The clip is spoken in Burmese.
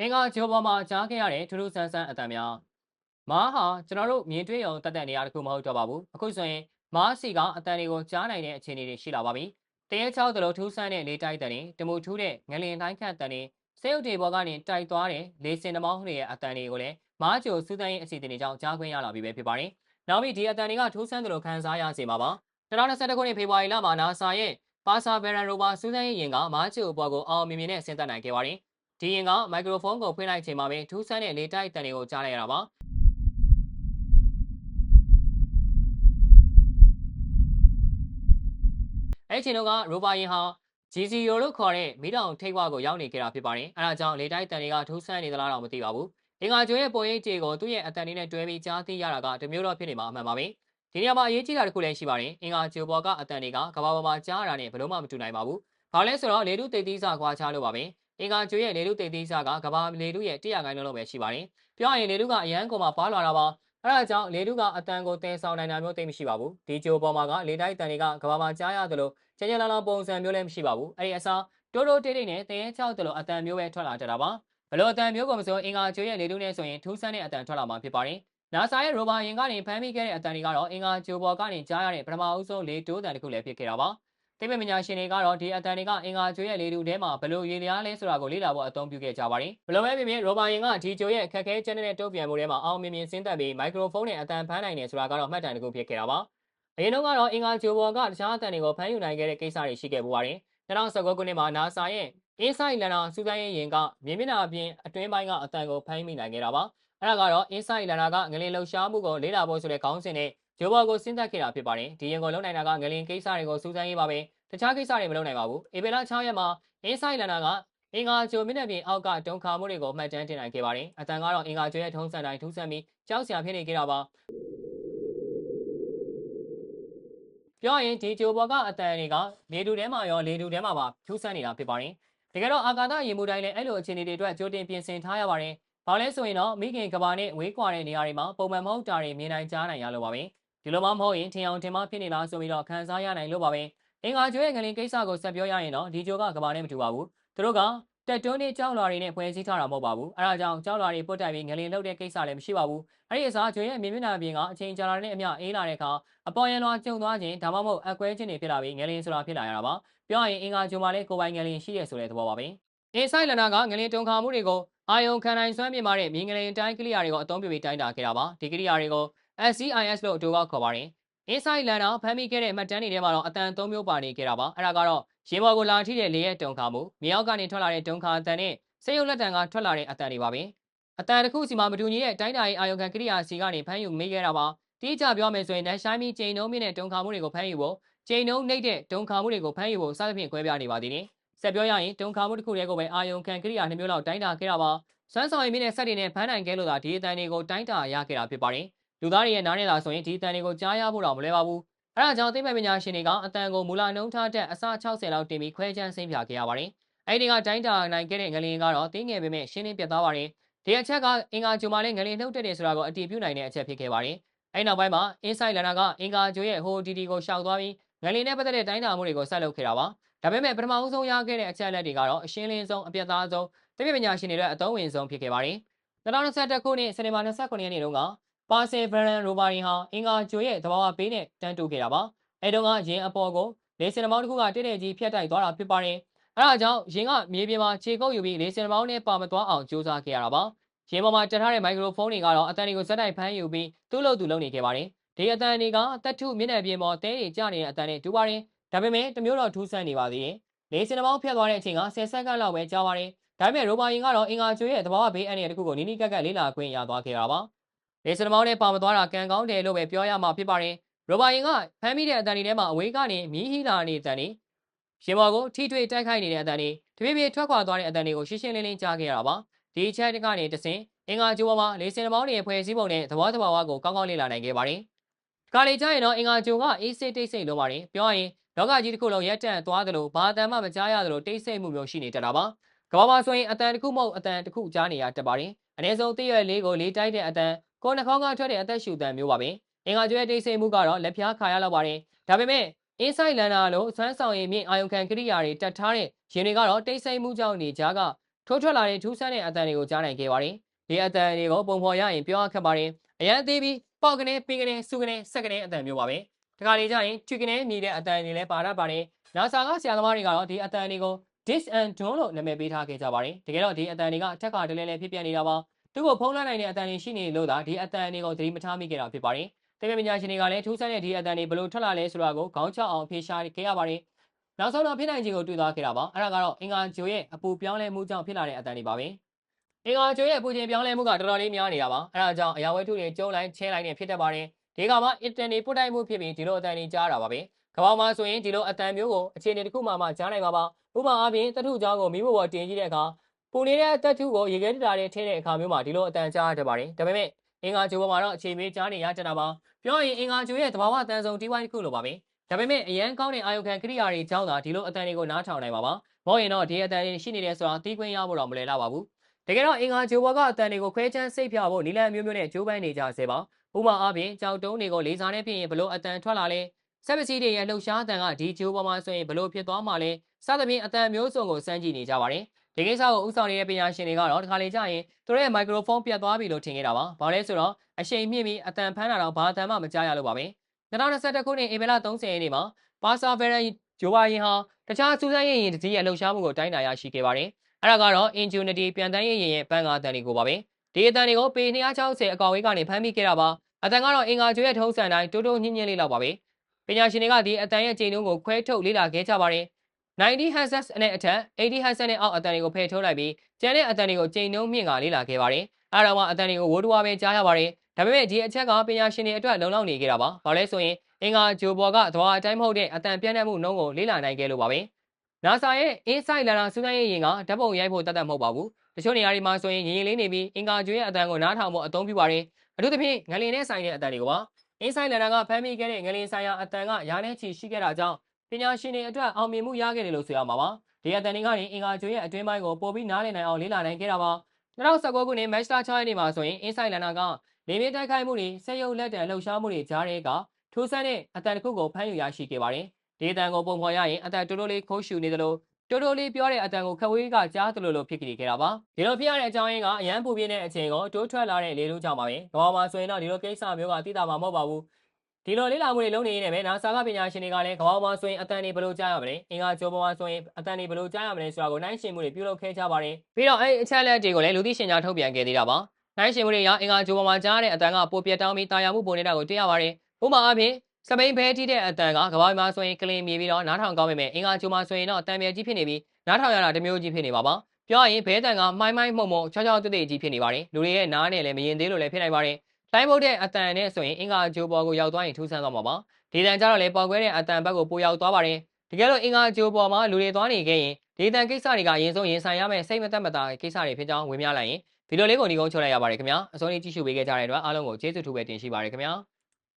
အင်္ဂါဂျိုပေါ်မှာကြားခဲ့ရတဲ့ထူးထူးဆန်းဆန်းအတန်များမားဟာကျွန်တော်တို့မြင်တွေ့ရုံတတ်တဲ့နေရာတစ်ခုမဟုတ်တော့ပါဘူးအခုဆိုရင်မားစီကအတန်တွေကိုကြားနိုင်တဲ့အခြေအနေတွေရှိလာပါပြီတရေချောက်တလို့ထူးဆန်းတဲ့လေတိုက်တန်တွေတမူထူးတဲ့ငလင်တိုင်းခန့်တန်တွေစေုပ်တွေပေါ်ကနေတိုက်သွားတဲ့လေစင်တမောင်းတွေရဲ့အတန်တွေကိုလည်းမားဂျိုစူးစမ်းရေးအစီအစဉ်တွေကြောင့်ကြားခွင့်ရလာပြီပဲဖြစ်ပါတယ်နောက်ပြီးဒီအတန်တွေကထူးဆန်းတယ်လို့ခန်းစားရစေမှာပါ2021ခုနှစ်ဖေဖော်ဝါရီလမှာ NASA ရဲ့ပါစာဘယ်ရန်ရိုဘာစူးစမ်းရေးယာဉ်ကမားဂျိုပေါ်ကိုအောင်မြင်မြင်နဲ့ဆင်းသက်နိုင်ခဲ့ပါတယ် ဒီရင်ကမိုက်ခရိုဖုန်းကိုဖွင့်လိုက်ချိန်မှာပဲထူးဆန်းတဲ့လေတိုက်တန်တွေကိုကြားလိုက်ရတာပါအဲ့ချိန်တော့ကရိုဘာရင်ဟာ G0 လို့ခေါ်တဲ့မီးတောင်ထိပ်ဝကိုရောက်နေကြတာဖြစ်ပါတယ်။အဲဒါကြောင့်လေတိုက်တန်တွေကထူးဆန်းနေသလားတော့မသိပါဘူး။အင်္ဂါကျွေးရဲ့ပေါ်ရိပ်ကြေကိုသူ့ရဲ့အတန်လေးနဲ့တွဲပြီးကြားသိရတာကတမျိုးတော့ဖြစ်နေမှာအမှန်ပါပဲ။ဒီနေရာမှာအရေးကြီးတာတစ်ခုလည်းရှိပါတယ်။အင်္ဂါကျွေပေါ်ကအတန်တွေကကဘာပေါ်မှာကြားရတာနဲ့ဘယ်လို့မှမတူနိုင်ပါဘူး။ဘာလဲဆိုတော့လေတုသိသိစာခွာချလို့ပါပဲ။ အင်္ဂါကျွေရဲ့လေတုသိသိစာကကဘာလေတုရဲ့100ခိုင်နှုန်းလောက်ပဲရှိပါတယ်။ပြောရရင်လေတုကအရန်ကုန်မှာပါလာတာပါ။အဲဒါကြောင့်လေတုကအတန်ကိုတင်ဆောင်နိုင်တာမျိုးသိမရှိပါဘူး။ဒီဂျိုပေါ်မှာကလေတိုက်တန်တွေကကဘာမှာကြားရသလိုချင်ချင်လာလာပုံစံမျိုးလည်းမရှိပါဘူး။အဲဒီအစားတိုးတိုးတိတ်တိတ်နဲ့တရေချောက်တလို့အတန်မျိုးပဲထွက်လာတတ်တာပါဘလို့အတန်မျိုးကိုမဆိုအင်္ဂါကျွေးရဲ့လေတုနဲ့ဆိုရင်ထူးဆန်းတဲ့အတန်ထွက်လာမှာဖြစ်ပါတယ်နာဆာရဲ့ရိုဘာယင်ကနေဖမ်းမိခဲ့တဲ့အတန်တွေကတော့အင်္ဂါဂျိုဘော်ကနေကြားရတဲ့ပထမအဦးဆုံးလေတိုးတန်တစ်ခုလည်းဖြစ်ခဲ့တာပါ သိပ္ပံပညာရှင်တွေကတော့ဒီအတန်တွေကအင်္ဂါကျွေးရဲ့လေတုထဲမှာဘလို့ရေလျားလဲဆိုတာကိုလေ့လာဖို့အသုံးပြုခဲ့ကြပါတယ်ဘလို့ပဲဖြစ်ဖြစ်ရိုဘာယင်ကဒီဂျိုရဲ့အခက်အခဲကျန်းတဲ့တုံ့ပြန်မှုထဲမှာအောင်မြင်မြင်ဆင်းသက်ပြီးမိုက်ခရိုဖုန်းနဲ့အတန်ဖမ်းနိုင်တယ်ဆိုတာကတော့မှတ်တမ်းတစ်ခုဖြစ်ခဲ့တာပါအရင်တော့ကတော့အင်္ဂါဂျိုဘော်ကတခြားအတန်တွေကိုဖမ်းယူနိုင်ခဲ့တဲ့ကိစ္စတွေရှိခဲ့ပူပါတယ်2019ခုနှစ်မှာ NASA ရဲ့ Insight လန်နာစူးစမ်းရေးရင်ကမြေမျက်နှာအပြင်အတွင်းပိုင်းကအတန်ကိုဖမ်းမိနိုင်ခဲ့တာပါအဲ့ဒါကတော့ Insight လန်နာကငလင်လှုပ်ရှားမှုကိုလေ့လာဖို့ဆိုတဲ့ခေါင်းစဉ်နဲ့ ဂျိုဘော်ကိုစဉ်းသက်ခဲ့တာဖြစ်ပါတယ်ဒီရင်ကိုလုံနိုင်တာကငလင်ကိစ္စတွေကိုစူးစမ်းရေးပါပဲတခြားကိစ္စတွေမလုပ်နိုင်ပါဘူးဧပြီလ6ရက်မှာ Insight လန်နာကအင်္ဂါဂျိုမျက်နှာပြင်အောက်ကတုံခါမှုတွေကိုမှတ်တမ်းတင်နိုင်ခဲ့ပါတယ်အတန်ကတော့အင်္ဂါဂျိုရဲ့ထုံးစံတိုင်းထူးဆန်းပြီးကြောက်စရာဖြစ်နေကြတာပါပြောရင်ဒီဂျိုဘော်ကအတန်တွေကလေတူထဲမှာရောလေတူထဲမှာပါထူးဆန်းနေတာဖြစ်ပါတယ်တကယ်တော့အာကာသရေမှုတိုင်းလည်းအဲ့လိုအခြေအနေတွေအတွက်ကြိုတင်ပြင်ဆင်ထားရပါတယ်။ဘာလဲဆိုရင်တော့မိခင်ကဘာနဲ့ဝေးကွာတဲ့နေရာတွေမှာပုံမှန်မဟုတ်တာတွေမြင်နိုင်ကြားနိုင်ရလို့ပါပဲ။ ဒီလိုမှမဟုတ်ရင်ထင်အောင်ထင်မှဖြစ်နေလားဆိုပြီးတော့ခံစားရနိုင်လို့ပါပဲ။အင်္ဂါကျွေးရဲ့ငလင်ကိစ္စကိုဆက်ပြောရရင်တော့ဒီဂျိုကကဘာနဲ့မတူပါဘူး။သူတို့ကတက်တွန်းနဲ့ကြောက်လွာတွေနဲ့ဖွဲ့စည်းထားတာမဟုတ်ပါဘူး။အဲဒါကြောင့်ကြောက်လွာတွေပုတ်တိုက်ပြီးငလင်လှုပ်တဲ့ကိစ္စလည်းမရှိပါဘူး။အဲဒီအစားကျွေးရဲ့မြင်မျက်နှာပြင်ကအချိန်ကြာလာတဲ့အမျှအေးလာတဲ့အခါအပေါ်ရန်လွာကျုံသွားခြင်းဒါမှမဟုတ်အကွဲခြင်းတွေဖြစ်လာပြီးငလင်ဆိုတာဖြစ်လာရတာပါ။ပြောရရင်အင်္ဂါဂျိုမှာလည်းကိုပိုင်ငလင်ရှိရဆိုတဲ့သဘောပါပဲ။အင်းဆိုင်လနာကငလင်တုံခါမှုတွေကိုအာယုံခံနိုင်စွမ်းမြင့်မာတဲ့မြင်းငလင်တိုင်းကရိယာတွေကိုအသုံးပြုပြီးတိုင်းတာခဲ့တာပါဒီကရိယာတွေကို SCIS လို့အတူကခေါ်ပါတယ်အင်းဆိုင်လန်နာဖမ်းမိခဲ့တဲ့မှတ်တမ်းတွေထဲမှာတော့အတန်၃မျိုးပါနေခဲ့တာပါအဲ့ဒါကတော့ရေဘော်ကိုလာထိတဲ့လေရဲ့တုံခါမှုမြေအောက်ကနေထွက်လာတဲ့တုံခါအတန်နဲ့စေယုတ်လက်တံကထွက်လာတဲ့အတန်တွေပါပဲအတန်တစ်ခုစီမှာမတူညီတဲ့တိုင်းတာရေးအာယုံခံကရိယာစီကနေဖမ်းယူမိခဲ့တာပါတိကျပြောမယ်ဆိုရင်နက်ရှိုင်းမီချိန်နှုံးမြင့်တဲ့တုံခါမှုတွေကိုဖမ်းယူဖို့ချိန်နှုံးနှိမ့်တဲ့တုံခါမှုတွေကိုဖမ်းယူဖို့စသဖြင့်ခွဲပြားနေပါသေးတယ်ဆက်ပြောရရင်တုံခါမှုတစ်ခုတည်းကိုပဲအာယုံခံကိရိယာနှစ်မျိုးလောက်တိုင်းတာခဲ့တာပါစွမ်းဆောင်ရည်မြင့်တဲ့စက်တွေနဲ့ဖမ်းနိုင်ခဲ့လို့သာဒီအတန်တွေကိုတိုင်းတာရခဲ့တာဖြစ်ပါတယ် လူသားတွေရဲ့နားနဲ့လာဆိုရင်ဒီအတန်တွေကိုကြားရဖို့တော့မလွယ်ပါဘူးအဲဒါကြောင့်သိပ္ပံပညာရှင်တွေကအတန်ကိုမူလနှုံးထားတဲ့အစ60လောက်တင်ပြီးခွဲခြမ်းဆင်းပြခဲ့ရပါတယ်အဲ့ဒီကတိုင်းတာနိုင်ခဲ့တဲ့ငလင်ကတော့တင်းငယ်ပေမဲ့ရှင်းလင်းပြတ်သားပါတယ်ဒီအချက်ကအင်္ဂါဂျိုမာလေးငလင်နှုတ်တက်တယ်ဆိုတာကိုအတည်ပြုနိုင်တဲ့အချက်ဖြစ်ခဲ့ပါတယ်အဲ့နောက်ပိုင်းမှာ Insight လန်နာကအင်္ဂါဂျိုရဲ့ဟိုဒီဒီကိုရှောက်သွားပြီးငလင်နဲ့ပတ်သက်တဲ့တိုင်းတာမှုတွေကိုဆက်လုပ်ခဲ့တာပါဒါပေမဲ့ပထမဦးဆုံးရခဲ့တဲ့အချက်အလက်တွေကတော့အရှင်းလင်းဆုံးအပြတ်သားဆုံးတပိပညာရှင်တွေရဲ့အသုံးဝင်ဆုံးဖြစ်ခဲ့ပါတယ်2021ခုနှစ်စနေပါ29ရက်နေ့တုန်းက ပါဆယ်ဗရန်ရိုဘာရီဟာအင်္ဂါဂျိုရဲ့သဘာဝပေးနဲ့တန်းတူခဲ့တာပါအဲတုန်းကယင်းအပေါ်ကိုလေစင်မောင်းတစ်ခုကတိတဲ့ကြီးဖြတ်တိုက်သွားတာဖြစ်ပါတယ်အဲဒါကြောင့်ယင်းကမြေပြင်မှာခြေကုပ်ယူပြီးလေစင်မောင်းနဲ့ပါမသွားအောင်ကြိုးစားခဲ့ရတာပါယင်းပေါ်မှာတက်ထားတဲ့မိုက်ခရိုဖုန်းတွေကတော့အတန်တွေကိုစက်တိုက်ဖမ်းယူပြီးသူ့လို့သူလုပ်နေခဲ့ပါတယ်ဒီအတန်တွေကတက်ထုမျက်နှာပြင်ပေါ်တဲတွေကျနေတဲ့အတန်တွေတူပါတယ်ဒါပေမဲ့တမျိုးတော့ထူးဆန်းနေပါသေးတယ်လေစင်မောင်းဖြတ်သွားတဲ့အချိန်က10စက္ကန့်လောက်ပဲကြာပါတယ်ဒါပေမဲ့ရိုဘာယင်ကတော့အင်္ဂါကျွေးရဲ့သဘာဝဘေးအန္တရာယ်တစ်ခုကိုနီးနီးကပ်ကပ်လေ့လာခွင့်ရသွားခဲ့တာပါ လေစင်မောင်းနဲ့ပါမသွားတာကံကောင်းတယ်လို့ပဲပြောရမှာဖြစ်ပါတယ်ရိုဘာယင်ကဖမ်းမိတဲ့အတန်တွေထဲမှာအဝေးကနေမြည်ဟီလာနေတဲ့အတန်တွေရှင်ဘော်ကိုထိထွေတိုက်ခိုက်နေတဲ့အတန်တွေတပြေးပြေးထွက်ခွာသွားတဲ့အတန်တွေကိုရှင်းရှင်းလင်းလင်းကြားခဲ့ရတာပါဒီချက်ကနေတဆင်အင်္ဂါကျိုးပေါ်မှာလေစင်မောင်းတွေဖွဲ့စည်းပုံနဲ့သဘောတဘာဝကိုကောင်းကောင်းလေ့လာနိုင်ခဲ့ပါတယ်ဒီကလေးကြရင်တော့အင်္ဂါကျိုးကအေးစိတ်တိတ်ဆိတ်လို့ပါတယ်ပြောရင်လောကကြီးတစ်ခုလုံးရက်တန့်သွားသလိုဘာအတန်မှမကြားရသလိုတိတ်ဆိတ်မှုမျိုးရှိနေတတ်တာပါကဘာမှာဆိုရင်အတန်တစ်ခုမဟုတ်အတန်တစ်ခုကြားနေရတတ်ပါတယ်အနည်းဆုံးတည့်ရွယ်လေးကိုလေးတိုက်တဲ့အတန် ကိုနှာခေါင်းကထွက်တဲ့အသက်ရှူတန်မျိုးပါပဲအင်္ဂါကျွဲတိတ်ဆိတ်မှုကတော့လက်ဖျားခါရလောက်ပါတယ်ဒါပေမဲ့ inside lander လို့ဆွမ်းဆောင်ရည်မြင့်အာယုံခံကိရိယာတွေတက်ထားတဲ့ရင်တွေကတော့တိတ်ဆိတ်မှုကြောင့်နေကြကထိုးထွက်လာတဲ့ထူးဆန်းတဲ့အတန်တွေကိုကြားနိုင်ခဲ့ပါတယ်ဒီအတန်တွေကိုပုံဖော်ရရင်ပြောရခက်ပါတယ်အရန်သေးပြီးပေါက်ကနေပင်ကနေစုကနေဆက်ကနေအတန်မျိုးပါပဲတခါလေကျရင်ချွေကနေမြည်တဲ့အတန်တွေလည်းပါတတ်ပါတယ် NASA ကဆရာသမားတွေကတော့ဒီအတန်တွေကို dis and don လို့နာမည်ပေးထားခဲ့ကြပါတယ်တကယ်တော့ဒီအတန်တွေကအထက်ကတလဲလဲဖြစ်ပြနေတာပါ သူ့ကိုဖုံးလွှမ်းနိုင်တဲ့အတန်တွေရှိနေလို့သာဒီအတန်တွေကိုသတိမထားမိခဲ့တာဖြစ်ပါတယ်တကယ်ပညာရှင်တွေကလည်းထူးဆန်းတဲ့ဒီအတန်တွေဘယ်လိုထွက်လာလဲဆိုတာကိုခေါင်းချောက်အောင်ဖေရှားခဲ့ရပါတယ်နောက်ဆုံးတော့ဖြစ်နိုင်ခြေကိုတွေ့သွားခဲ့တာပါအဲ့ဒါကတော့အင်္ဂါဂျိုရဲ့အပူပြောင်းလဲမှုကြောင့်ဖြစ်လာတဲ့အတန်တွေပါပဲအင်္ဂါဂျိုရဲ့အပူချိန်ပြောင်းလဲမှုကတော်တော်လေးများနေတာပါအဲ့ဒါကြောင့်အရာဝတ္ထုတွေကျုံလိုက်ချဲလိုက်နေဖြစ်တတ်ပါတယ်ဒီကမှာအင်တာနက်ပုတ်တိုက်မှုဖြစ်ပြီးဒီလိုအတန်တွေကြားတာပါပဲကမ္ဘာမှာဆိုရင်ဒီလိုအတန်မျိုးကိုအခြေအနေတစ်ခုမှမှကြားနိုင်ပါပါဥပမာအားဖြင့်တထုချောင်းကိုမိဖို့ပေါ်တင်ကြည့်တဲ့အခါ ပူနေတဲ့တထုကိုရေခဲတတာတွေထည့်တဲ့အခါမျိုးမှာဒီလိုအတန်ကြားရတတ်ပါတယ်ဒါပေမဲ့အင်္ဂါဂျိုပေါ်မှာတော့အခြေမေးကြားနေရကြတာပါပြောရင်အင်္ဂါဂျိုရဲ့သဘာဝတန်ဆုံတီးဝိုင်းတစ်ခုလိုပါပဲဒါပေမဲ့အရန်ကောင်းတဲ့အာယုခံကိရိယာတွေကြောင့်သာဒီလိုအတန်တွေကိုနားထောင်နိုင်ပါပါမဟုတ်ရင်တော့ဒီအတန်တွေရှိနေတယ်ဆိုတာသိခွင့်ရဖို့တော့မလွယ်တော့ပါဘူးတကယ်တော့အင်္ဂါဂျိုဘောကအတန်တွေကိုခွဲချမ်းစိတ်ဖြာဖို့နီလန်မျိုးမျိုးနဲ့ဂျိုးပန်းနေကြဆဲပါဥပမာအားဖြင့်ကြောက်တုံးတွေကိုလေးစားနဲ့ဖြစ်ရင်ဘလို့အတန်ထွက်လာလဲဆက်ပစီတွေရဲ့လှုပ်ရှားအတန်ကဒီဂျိုးပေါ်မှာဆိုရင်ဘလို့ဖြစ်သွားမှာလဲစသဖြင့်အတန်မျိုးစုံကိုစမ်းကြည့်နေကြပါတယ် ဒီကိစ္စကိုဥဆောင်နေတဲ့ပညာရှင်တွေကတော့ဒီခါလေးကျရင်သူတို့ရဲ့မိုက်ခရိုဖုန်းပြတ်သွားပြီလို့ထင်ခဲ့တာပါ။ဘာလဲဆိုတော့အရှိန်မြင့်ပြီးအတန်ဖမ်းတာတော့ဘာအတန်မှမကြားရလို့ပါပဲ။2021ခုနှစ်ဧပြီလ30ရက်နေ့မှာပါစာဗယ်ရဂျိုဝါရင်ဟာတခြားစူးစမ်းရေးရင်တစည်းရဲ့လှုပ်ရှားမှုကိုတိုင်းတာရရှိခဲ့ပါတယ်။အဲ့ဒါကတော့ Ingenuity ပြန်တန်းရေးရင်ရဲ့ပန်းကားအတန်တွေကိုပါပဲ။ဒီအတန်တွေကိုပေ260အကောင်ဝေးကနေဖမ်းမိခဲ့တာပါ။အတန်ကတော့အင်္ဂါကျွေးရဲ့ထုံးစံတိုင်းတိုးတိုးညှင်းညင်းလေးလောက်ပါပဲ။ပညာရှင်တွေကဒီအတန်ရဲ့ချိန်နှုန်းကိုခွဲထုတ်လေ့လာခဲ့ကြပါတယ်။ 90 Hz နဲ့အထက်80 Hz နဲ့အောက်အတန်တွေကိုဖယ်ထုတ်လိုက်ပြီးကျန်တဲ့အတန်တွေကိုချိန်နှုန်းမြင့်ကလေ့လာခဲ့ပါတယ်။အဲဒါမှအတန်တွေကိုဝိုးတူဝါပဲကြားရပါတယ်။ဒါပေမဲ့ဒီအချက်ကပညာရှင်တွေအတွက်လုံလောက်နေကြတာပါ။ဘာလဲဆိုရင်အင်္ဂါဂျိုဘော်ကသဘာဝအတိုင်းမဟုတ်တဲ့အတန်ပြန့်နှံ့မှုနှုန်းကိုလေ့လာနိုင်ခဲ့လို့ပါပဲ။ NASA ရဲ့ Insight လာလာစူးစမ်းရေးယာဉ်ကဓာတ်ပုံရိုက်ဖို့တတ်တတ်မဟုတ်ပါဘူး။တချို့နေရာတွေမှာဆိုရင်ရင်ရင်လေးနေပြီးအင်္ဂါဂျိုရဲ့အတန်ကိုနားထောင်ဖို့အသုံးပြုပါတယ်။အထူးသဖြင့်ငလင်နဲ့ဆိုင်တဲ့အတန်တွေကိုပါ။ Insight လာလာကဖမ်းမိခဲ့တဲ့ငလင်ဆိုင်ရာအတန်ကရာနဲ့ချီရှိခဲ့တာကြောင့် ပညာရှင်တွေအတွက်အောင်မြင်မှုရခဲ့တယ်လို့ဆိုရမှာပါ။ဒီအတန်တွေကနေအင်္ဂါဂျိုရဲ့အတွင်းပိုင်းကိုပို့ပြီးနားလည်နိုင်အောင်လေ့လာနိုင်ခဲ့တာပါ2019ခုနှစ်မတ်လ6ရက်နေ့မှာဆိုရင် Insight Lana ကလေမြေတိုက်ခိုက်မှုတွေဆက်ရုပ်လက်တံလှုပ်ရှားမှုတွေကြားတဲ့ကထိုးဆန်းတဲ့အတန်တစ်ခုကိုဖမ်းယူရရှိခဲ့ပါတယ်။ဒီအတန်ကိုပုံဖော်ရရင်အတန်တိုးတိုးလေးခိုးရှူနေသလိုတိုးတိုးလေးပြောတဲ့အတန်ကိုခဝေးကကြားသလိုလိုဖြစ်ခဲ့တာပါ။ဒီလိုဖြစ်ရတဲ့အကြောင်းရင်းကအရန်ပူပြင်းတဲ့အချိန်ကိုတိုးထွက်လာတဲ့လေလိုကြောင့်ပါပဲ။ကမ္ဘာမှာဆိုရင်တော့ဒီလိုကိစ္စမျိုးကသိတာမှာမဟုတ်ပါဘူး။ ဒီလိုလေ့လာမှုတွေလုပ်နေနေပဲ NASA ကပညာရှင်တွေကလည်းကမ္ဘာမှာဆိုရင်အတန်တွေဘယ်လိုကြားရမလဲအင်္ဂါဂျိုပေါ်မှာဆိုရင်အတန်တွေဘယ်လိုကြားရမလဲဆိုတာကိုနှိုင်းယှဉ်မှုတွေပြုလုပ်ခဲ့ကြပါတယ်ပြီးတော့အဲ့အချက်လက်တွေကိုလည်းလူသိရှင်ကြားထုတ်ပြန်ခဲ့သေးတာပါနှိုင်းယှဉ်မှုတွေရောအင်္ဂါဂျိုပေါ်မှာကြားတဲ့အတန်ကပိုပြတ်တောင်းပြီးတာယာမှုပုံနေတာကိုတွေ့ရပါတယ်ဥပမာအားဖြင့်စပိန်ဘဲထိတဲ့အတန်ကကမ္ဘာမှာဆိုရင်ကလင်မြေပြီးတော့နားထောင်ကောင်းပေမဲ့အင်္ဂါဂျိုမှာဆိုရင်တော့တံမြဲကြီးဖြစ်နေပြီးနားထောင်ရတာတစ်မျိုးကြီးဖြစ်နေပါပါပြောရရင်ဘဲတန်ကမိုင်းမိုင်းမှုံမှုံချောချောတိတိကြီးဖြစ်နေပါတယ်လူတွေရဲ့နားနဲ့လည်းမရင်သေးလို့လည်းဖြစ်နိုင်ပါတယ် လိုင်းဘုတ်တဲ့အတန်နဲ့ဆိုရင်အင်္ဂါဂျိုပေါ်ကိုရောက်သွားရင်ထူးဆန်းသွားမှာပါဒေတန်ကြတော့လေပေါ်ခွဲတဲ့အတန်ဘက်ကိုပိုရောက်သွားပါတယ်တကယ်လို့အင်္ဂါဂျိုပေါ်မှာလူတွေသွားနေခဲ့ရင်ဒေတန်ကိစ္စတွေကအရင်ဆုံးရင်ဆိုင်ရမယ့်စိတ်မသက်မသာကိစ္စတွေဖြစ်ကြောင်းဝင်ပြလိုက်ရင်ဗီဒီယိုလေးကိုဒီကုန်းချုပ်လိုက်ရပါတယ်ခင်ဗျာအစိုးရကြည့်ရှုပေးခဲ့ကြတဲ့အတွက်အားလုံးကိုကျေးဇူးထူးပဲတင်ရှိပါတယ်ခင်ဗျာ